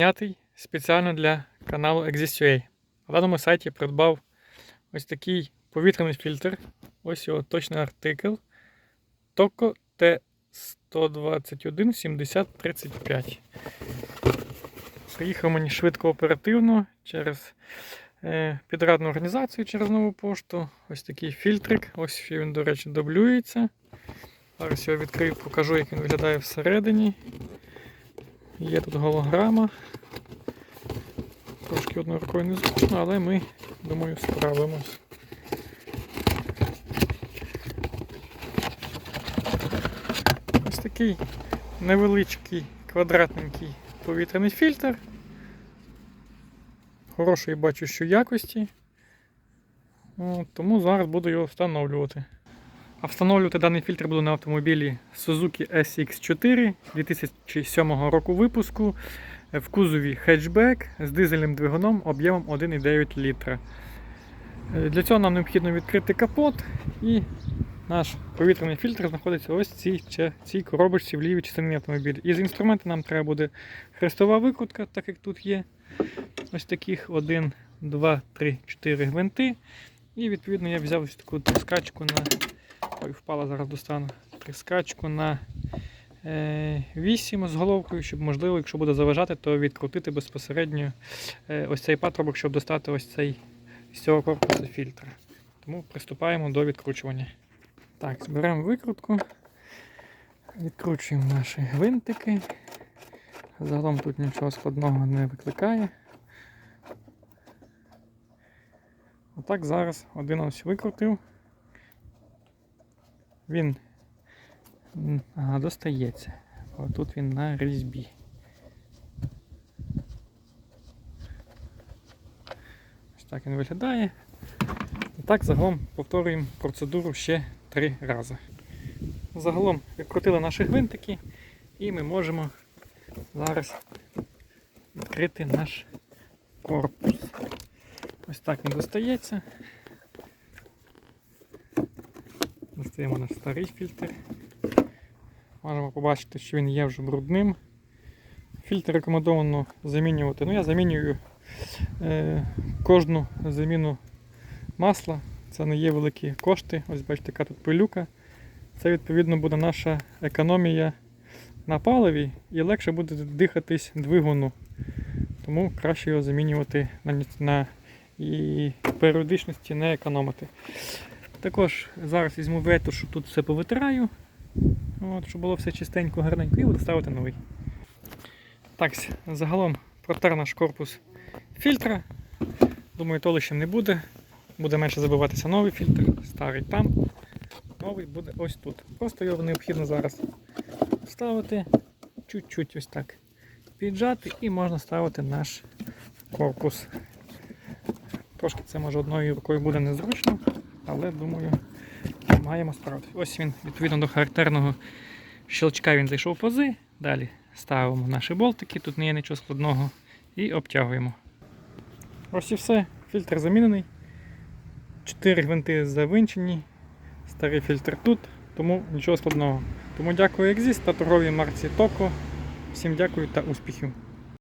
Знятий спеціально для каналу Exist.ua. На даному сайті придбав ось такий повітряний фільтр. Ось його точний артикл. Toco T121 7035. Приїхав мені швидко оперативно через е, підрадну організацію через нову пошту. Ось такий фільтрик. Ось він, до речі, дублюється. Зараз його відкрию, покажу, як він виглядає всередині. Є тут голограма. Трошки одною рукою не зручно, але ми, думаю, справимось. Ось такий невеличкий квадратненький повітряний фільтр. Хорошої бачу, що якості. От, тому зараз буду його встановлювати. А встановлювати даний фільтр буду на автомобілі Suzuki SX4 2007 року випуску в кузові хетчбек з дизельним двигуном об'ємом 1,9 літра. Е, Для цього нам необхідно відкрити капот і наш повітряний фільтр знаходиться ось в цій, цій коробочці в лівій частині автомобіля. Із інструменту нам треба буде хрестова викрутка, так як тут є. Ось таких 1, 2, 3, 4 гвинти. І відповідно я взяв ось таку тріскачку на. Ой, впала зараз достану. Тріскачку на е, 8 з головкою, щоб можливо, якщо буде заважати, то відкрутити безпосередньо е, ось цей патрубок, щоб достати ось цей з цього корпусу фільтра. Тому приступаємо до відкручування. Так, зберемо викрутку. Відкручуємо наші гвинтики. Загалом тут нічого складного не викликає. Отак зараз один ось викрутив. Він ага, достається. Тут він на різьбі. Ось так він виглядає. І так загалом повторюємо процедуру ще три рази. Загалом відкрутили наші гвинтики і ми можемо зараз відкрити наш корпус. Ось так він достається. Достаємо наш старий фільтр. Можемо побачити, що він є вже брудним. Фільтр рекомендовано замінювати. Ну, я замінюю е, кожну заміну масла. Це не є великі кошти. Ось бачите, яка тут пилюка. Це відповідно буде наша економія на паливі і легше буде дихатись двигуну. Тому краще його замінювати на, на і періодичності не економити. Також зараз візьму ветуш, тут все повитираю, от, щоб було все чистенько, гарненько, і буду ставити новий. Так, загалом протер наш корпус фільтра. Думаю, то лише не буде. Буде менше забиватися новий фільтр, старий там. Новий буде ось тут. Просто його необхідно зараз ставити чуть-чуть ось так піджати і можна ставити наш корпус. Трошки це може одною рукою буде незручно, але думаю, маємо справитися. Ось він, відповідно до характерного щелчка він зайшов пози. Далі ставимо наші болтики, тут не є нічого складного, і обтягуємо. Ось і все. Фільтр замінений. Чотири гвинти завинчені. Старий фільтр тут, тому нічого складного. Тому дякую Exist та торговій марці Токо. Всім дякую та успіхів!